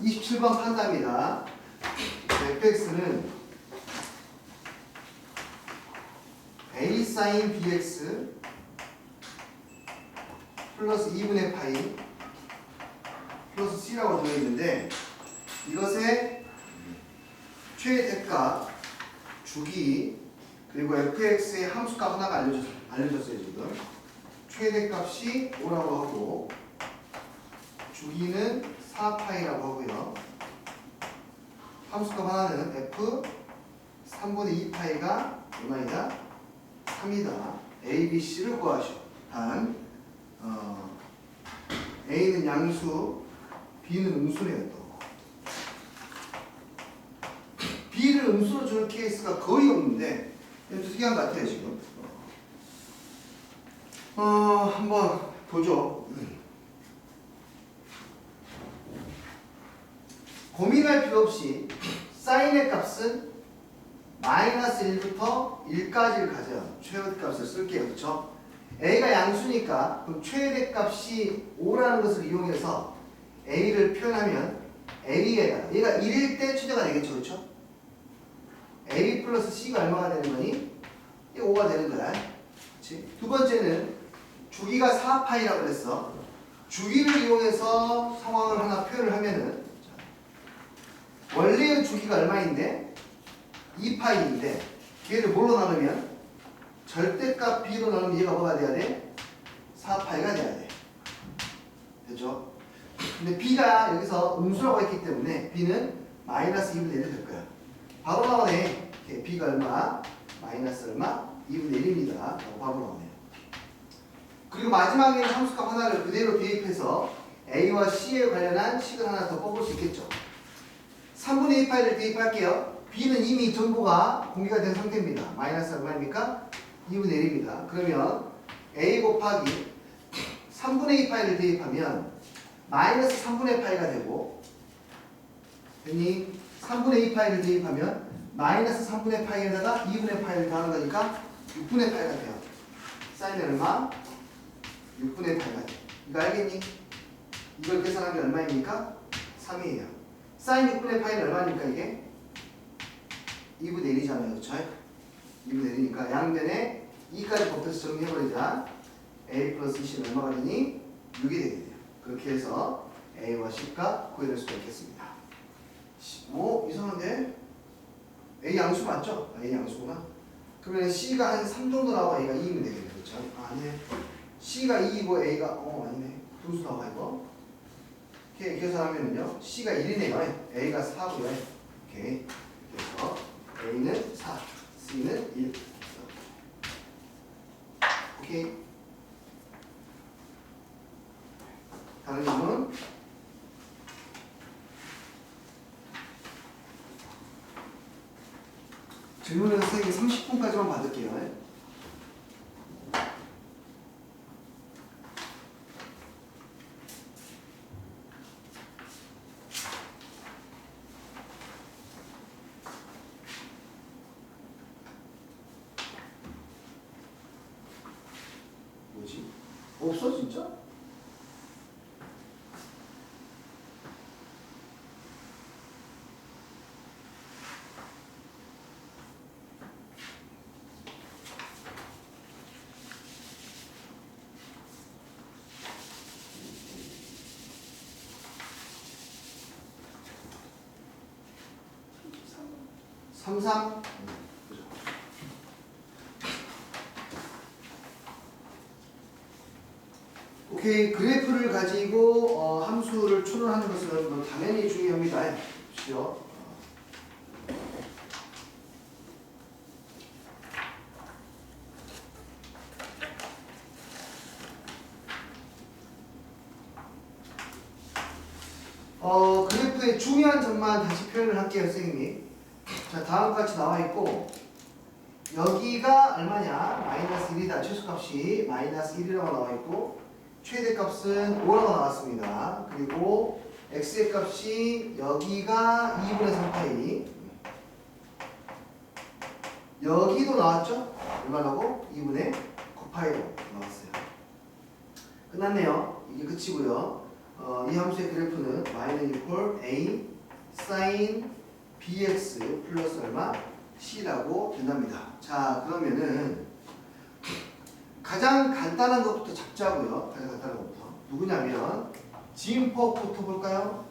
27번 판답니다. fx는 a sin bx 플러스 2분의 파이 플러스 c라고 되어 있는데 이것의 최대값 주기 그리고 fx의 함수값 하나가 알려줬, 알려줬어요 지금 최대값이 5라고 하고 주기는 4파이라고 하고요. 함수값 하나는 f 3분의 2파이가 얼마이다? 3이다. A, b, c를 구하시오. 단 어, a는 양수 b는 음수네요 또. B를 음수로 주는 케이스가 거의 없는데 좀 특이한 것 같아요 지금. 어 한번 보죠 고민할 필요 없이 사인의 값은 마이너스 1부터 1까지를 가져요 최대값을 쓸게요 그렇죠? a가 양수니까 그럼 최대값이 5라는 것을 이용해서 a를 표현하면 a에다가 얘가 1일 때 최대가 되겠죠 그렇죠? a 플러스 c가 얼마가 되는 거니? 이게 5가 되는 거야 그렇지? 두 번째는 주기가 4파이라고 그랬어 주기를 이용해서 상황을 하나 표현을 하면은 자, 주기가 얼마인데? 2파이인데 얘를 뭘로 나누면 절대값 b로 나누면 얘가 뭐가 돼야 돼? 4파이가 돼야 돼 됐죠? 근데 b가 여기서 음수라고 했기 때문에 b는 마이너스 2분의 1이 될 거야 바로 나오네 이렇게 b가 얼마? 마이너스 얼마? 2분의 1입니다 라고 바로 나오네요 그리고 마지막에 함수값 하나를 그대로 대입해서 a와 c에 관련한 식을 하나 더 뽑을 수 있겠죠 3분의 2 파이를 대입할게요 b는 이미 정보가 공개가 된 상태입니다 마이너스 얼마입니까? 2분의 1입니다 그러면 a 곱하기 3분의 2 파이를 대입하면 마이너스 3분의 파이가 되고 됐니? 3분의 2 파이를 대입하면 마이너스 3분의 파이에다가 2분의 파이를 더하는 거니까 6분의 파이가 돼요. 사인은 얼마? 6분의 파이가 돼. 이거 알겠니? 이걸 계산하면 얼마입니까? 3이에요. 사인 6분의 파이는 얼마입니까 이게? 2분의 1이잖아요. 그쵸? 2분의 1이니까 양변에 2까지 곱해서 정리해버리자. a 플러스 c는 얼마가 되니? 6이 되게 돼요. 그렇게 해서 a와 c가 구해낼 수가 있겠습니다. 뭐 이상한데? A 양수 맞죠? 아, A 양수구나. 그러면 C가 한 3 정도 나와 A가 2이면 되겠네. 그렇죠? 아, 아니네. C가 2이고 A가 어 아니네. 분수 나와 이거. 이렇게 계산하면은요. C가 1이네요. A가 4고요. 오케이. 그래서 A는 4, C는 1. 오케이. 다른 질문? 질문은 선생님이 30분까지만 받을게요. 뭐지? 없어 진짜? 삼삼 오케이 그래프를 가지고 어, 함수를 추론하는 것은 뭐 당연히 중요합니다. 보시죠. 어 그래프의 중요한 점만 다시 표현을 할게요, 선생님이. 자 다음 같이 나와 있고 여기가 얼마냐 마이너스 1이다 최소값이 마이너스 1이라고 나와 있고 최대값은 5라고 나왔습니다. 그리고 x의 값이 여기가 2분의 3파이. 여기도 나왔죠? 얼마라고? 2분의 9파이로 나왔어요. 끝났네요. 이게 끝이고요. 어, 이 함수의 그래프는 y는 equal a sin bx 플러스 얼마? c라고 된답니다. 자 그러면은 가장 간단한 것부터 잡자고요. 가장 간단한 것부터 누구냐면 진폭부터 볼까요?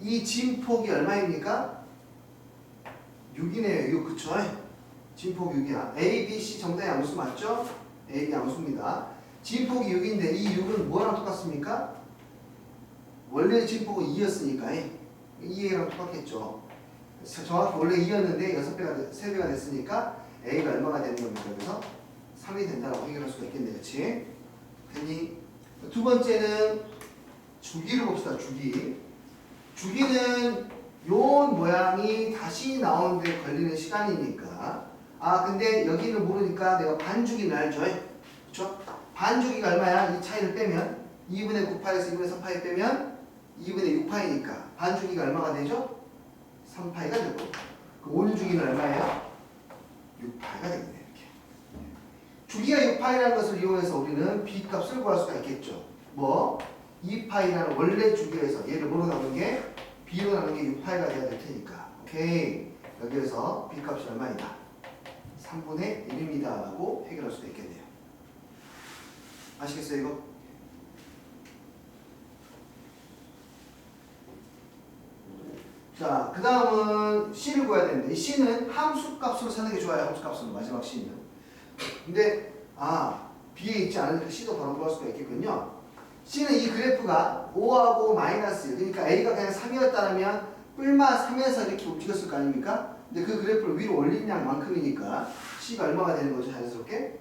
이 진폭이 얼마입니까? 6이네요. 이거 그쵸? 진폭 6이야. A, B, C 정답의 양수 맞죠? A, B 양수입니다. 진폭이 6인데 이 6은 뭐랑 똑같습니까? 원래 진폭은 2였으니까 2랑 똑같겠죠. 정확히 원래 2였는데 6배가, 3배가 됐으니까 A가 얼마가 되는 겁니까? 그래서 3이 된다고 해결할 수가 있겠네. 그치? 됐니? 두 번째는 주기를 봅시다. 주기. 주기는 요온 모양이 다시 나오는데 걸리는 시간이니까 아 근데 여기는 모르니까 내가 반주기는 알죠? 그쵸? 반주기가 얼마야? 이 차이를 빼면 2분의 9파에서 2분의 3파이 빼면 2분의 6파이니까 반주기가 얼마가 되죠? 3파이가 되고 그 온주기는 얼마예요? 6파이가 되겠네 주기가 6파이라는 것을 이용해서 우리는 B값을 구할 수가 있겠죠 뭐? 2파이라는 원래 주기에서 얘를 뭐로 나눈 게 B로 나눈 게 6파이가 돼야 될 테니까 오케이 여기에서 B값이 얼마이다? 3분의 1입니다 라고 해결할 수가 있겠네요 아시겠어요 이거? 자, 그 다음은 C를 구해야 되는데, 이 C는 함수 값으로 사는 게 좋아요, 함수 값으로, 마지막 C는. 근데, 아, B에 있지 않으니까 C도 바로 구할 수가 있겠군요. C는 이 그래프가 5하고 마이너스 1, 그러니까 A가 그냥 3이었다면, 뿔마 3에서 이렇게 움직였을 거 아닙니까? 근데 그 그래프를 위로 올린 양만큼이니까, C가 얼마가 되는 거죠, 자연스럽게?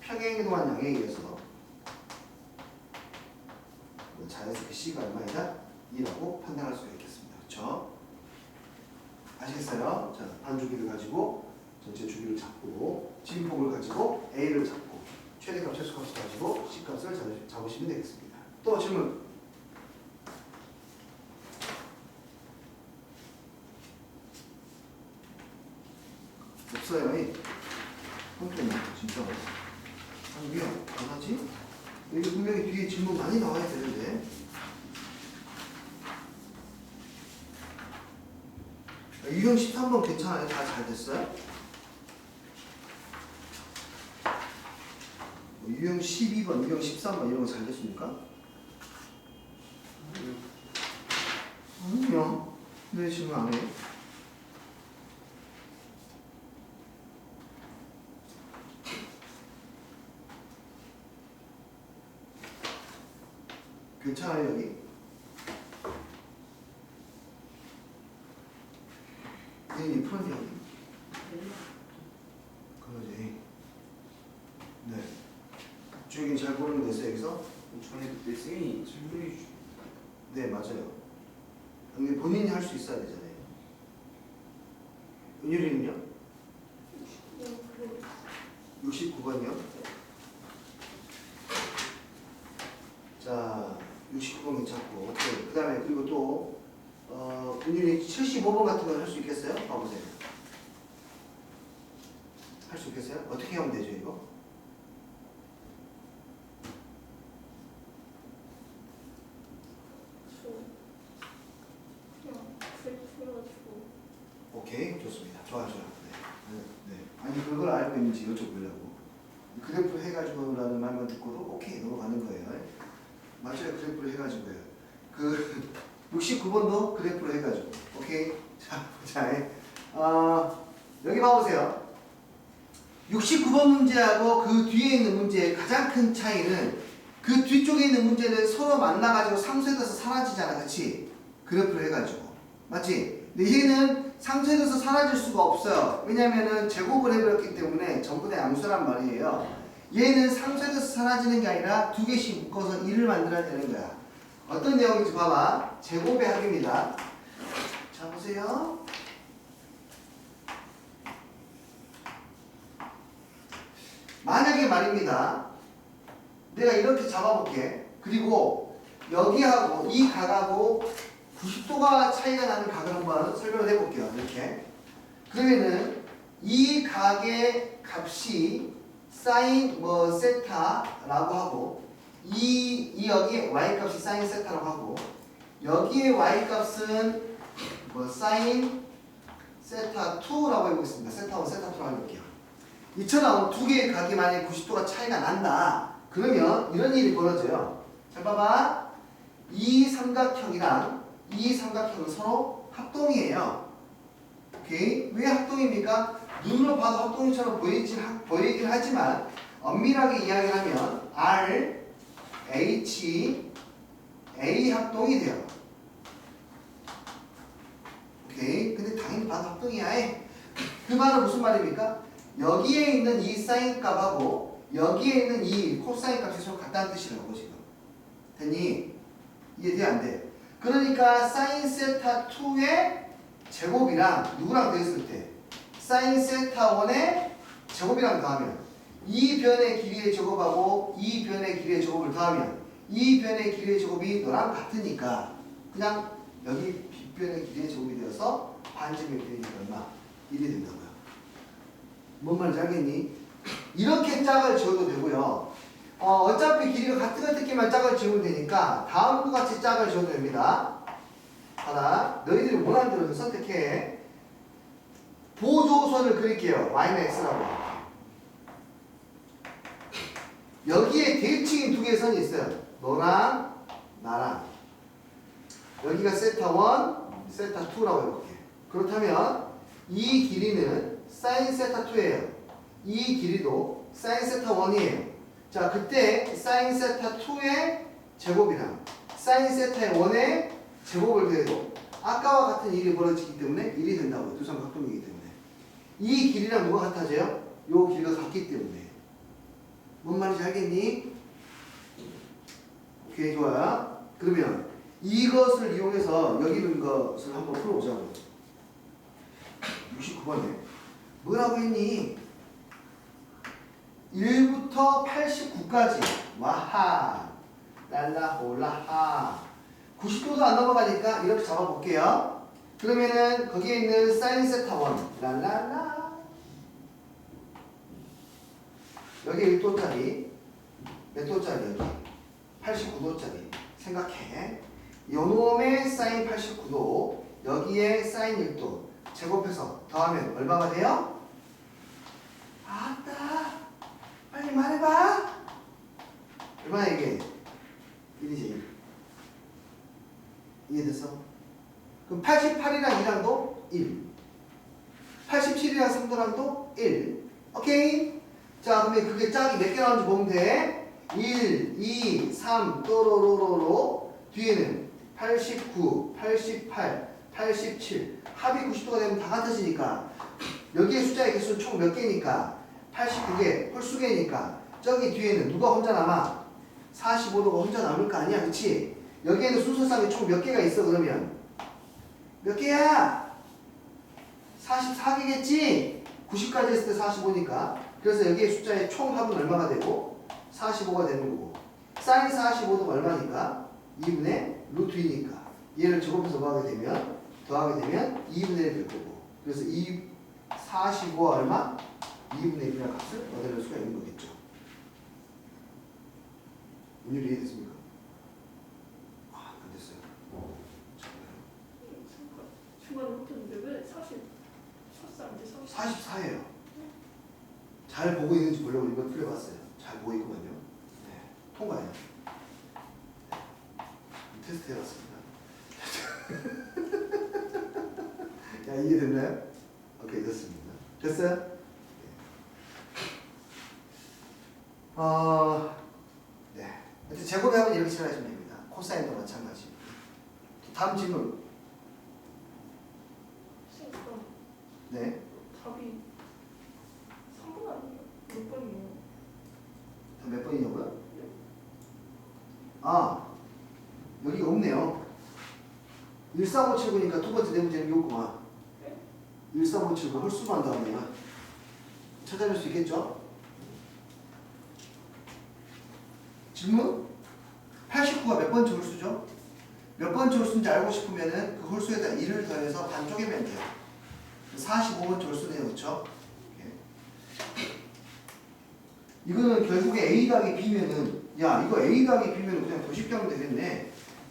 평행이동한 양에 의해서. 자연스럽게 C가 얼마이다? 2라고 판단할 수가 있겠습니다. 그렇죠? 아시겠어요? 자, 반주기를 가지고 전체 주기를 잡고 진폭을 가지고 A를 잡고 최대값 최소값을 가지고 C값을 잡- 잡으시면 되겠습니다. 또 질문. 없어요. 이. 홈페이지 진짜. 아니 왜안 하지? 여기 분명히 뒤에 질문 많이 나와야 되는데. 유형 13번 괜찮아요? 다 잘 됐어요? 뭐 유형 12번, 유형 13번 이런 거 잘 됐습니까? 아니요. 왜 질문 안 해? 괜찮아요, 여기? 네, 풀었냐? 그러지. 네. 주혁이 잘 모르는 거 있어요, 여기서? 전에 그때 쌤이 설명해 주신 네, 맞아요. 근데 본인이 할 수 있어야 되잖아요. 은율이는요? 69번이요? 자, 69번 괜찮고. 그 다음에 그리고 또, 어, 은율이 75번 같은 거할수 있겠어요? 봐보세요. 할 수 있겠어요? 어떻게 하면 되죠, 이거? 오케이, 좋습니다. 좋아요, 좋아요. 네. 네. 네. 아니, 그걸 알고 있는지 여쭤보려고. 그래프 듣고도 오케이 넘어가는 거예요. 맞아요, 그래프를 해가지고요. 그 69번도 그래프로 해가지고. 오케이. 자, 자, 예. 어, 여기 봐보세요. 69번 문제하고 그 뒤에 있는 문제의 가장 큰 차이는 그 뒤쪽에 있는 문제는 서로 만나가지고 상쇄돼서 사라지잖아, 그렇지? 그래프를 해가지고, 맞지? 근데 얘는 상쇄돼서 사라질 수가 없어요. 왜냐면은 제곱을 해버렸기 때문에 전부 다 양수란 말이에요. 얘는 상쇄돼서 사라지는 게 아니라 두 개씩 묶어서 1을 만들어야 되는 거야. 어떤 내용인지 봐봐. 제곱의 합입니다. 자, 보세요. 만약에 말입니다. 내가 이렇게 잡아볼게. 그리고 여기하고 이 각하고 90도가 차이가 나는 각을 한번 설명을 해볼게요. 이렇게. 그러면은 이 각의 값이 사인 뭐 세타라고 하고 이, 이 여기에 y값이 사인 세타라고 하고 여기에 y값은 뭐 사인 세타 2라고 해보겠습니다. 세타 1, 세타 2라고 해볼게요. 이처럼 두 개의 각이 만약에 90도가 차이가 난다. 그러면 이런 일이 벌어져요. 잘 봐봐. 이 삼각형이랑 이 삼각형은 서로 합동이에요. 오케이? 왜 합동입니까? 눈으로 봐도 합동처럼 보이긴, 하- 보이긴 하지만 엄밀하게 이야기를 하면 R, H, A 합동이 돼요. 오케이? 근데 당연히 봐도 합동이야. 에. 그 말은 무슨 말입니까? 여기에 있는 이 사인 값하고 여기에 있는 이 코사인 값이 서로 같다는 뜻이라고 지금. 됐니? 이해돼 안 돼? 그러니까 사인 세타 2의 제곱이랑 누구랑 더했을 때 사인 세타 1의 제곱이랑 더하면 이 변의 길이의 제곱하고 이 변의 길이의 제곱을 더하면 이 변의 길이의 제곱이 너랑 같으니까 그냥 여기 빗변의 길이의 제곱이 되어서 반지름의 길이니까 얼마? 1이 된다고요. 뭔 말인지 알겠니? 이렇게 짝을 지어도 되고요. 어, 어차피 길이가 같은 것 같기만 짝을 지으면 되니까 다음과 같이 짝을 지어도 됩니다. 하나, 너희들이 원하는 대로 선택해. 보조선을 그릴게요. y는 x라고. 여기에 대칭인 두 개의 선이 있어요. 너랑 나랑. 여기가 세타 1, 세타 2라고 해볼게. 그렇다면 이 길이는 사인 세타 2예요. 이 길이도 사인 세타 1이에요. 자, 그때 사인 세타 2의 제곱이랑 사인 세타의 1의 제곱을 더해도 아까와 같은 일이 벌어지기 때문에 1이 된다고요. 두 삼각동이기 때문에. 이 길이랑 누가 같아져요? 요 길이가 같기 때문에. 뭔 말인지 알겠니? 오케이, 좋아요. 그러면 이것을 이용해서 여기 있는 것을 한번 풀어보자고요. 69번에. 뭐라고 했니? 1부터 89까지 와하 랄라 홀라하 90도도 안 넘어가니까 이렇게 잡아볼게요 그러면은 거기에 있는 사인 세타 1 랄랄라 여기 1도짜리 몇 도짜리 여기 89도짜리 생각해 요놈의 사인 89도 여기에 사인 1도 제곱해서 더하면 얼마가 돼요? 아따 빨리 말해봐. 얼마나 이게? 1이지 1. 이해됐어? 그럼 88이랑 2랑도 1. 87이랑 3도랑도 1. 오케이? 자, 그러면 그게 짝이 몇 개 나오는지 보면 돼. 1, 2, 3, 또로로로로. 뒤에는 89, 88, 87. 합이 90도가 되면 다 같아지니까. 여기에 숫자의 개수는 총 몇 개니까? 89개, 홀수개니까 저기 뒤에는 누가 혼자 남아? 45도가 혼자 남을 거 아니야, 그치? 여기에는 순서상이 총몇 개가 있어, 그러면? 몇 개야? 44개겠지? 90까지 했을 때 45니까. 그래서 여기에 숫자의 총 합은 얼마가 되고? 45가 되는 거고. 사인 45도가 얼마니까? 2분의 루트 2니까. 얘를 제곱해서 더하게 되면, 더하게 되면 2분의 1될 거고. 그래서 2, 45가 얼마? 2분의 1이라는 값을 얻어낼 수가 있는 거겠죠. 문율 이해됐습니까? 아, 안 됐어요. 중간 못했는데 왜 40, 43인데 40? 44예요. 잘 보고 있는지 보려고 이거 풀려봤어요. 잘 보이구만요. 네, 통과해요. 네. 테스트 해봤습니다. 야, 이게 됐나요? 오케이, 됐습니다. 됐어요? 네. 어, 네. 하여튼 제곱하면 이렇게 칠하시면 됩니다. 코사인도 마찬가지. 다음 질문. 네. 답이 3번 아니에요? 몇 번이에요? 다 몇 번이냐고요? 아, 여기가 없네요. 13579니까 두 번째 네 문제는 요구만. 13579 홀수만 더 하면 찾아낼 수 있겠죠? 질문? 89가 몇 번째 홀수죠? 몇 번째 홀수인지 알고 싶으면은 그 홀수에다 1을 더해서 반 쪼개면 돼요. 45번째 홀수네요, 그쵸? 이거는 결국에 A 더하기 B면은 야 이거 A 더하기 B면 그냥 더 쉽게 하면 되겠네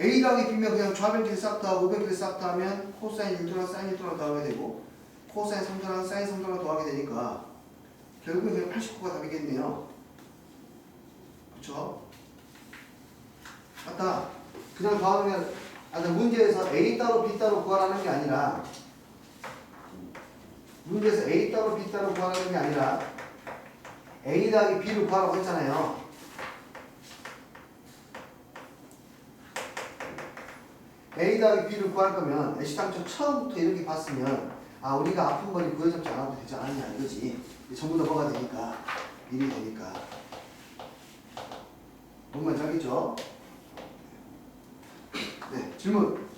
A 더하기 B면 그냥 좌변길 싹 더하고 우변길 싹 더하면 코사인 1도랑 사인 1도랑 더하게 되고 코사인 3도랑 사인 3도랑 더하게 되니까 결국엔 그냥 89가 답이겠네요 그쵸? 맞다 그냥 더하면 아, 나 문제에서 A 따로 B 따로 구하라는 게 아니라 문제에서 A 따로 B 따로 구하라는 게 아니라 A 더하기 B를 구하라고 했잖아요. A 더하기 B를 구할 거면 애시당초 처음부터 이렇게 봤으면 아 우리가 아픈 거리 구해잡지 않아도 되지 않았냐 이거지. 전부 다 뭐가 되니까 일이 되니까. 뭔 말인지 알겠죠? 네 질문.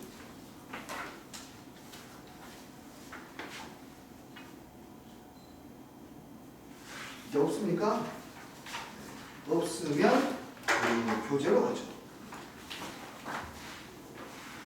이제 없습니까? 없으면 우리 교재로 가죠.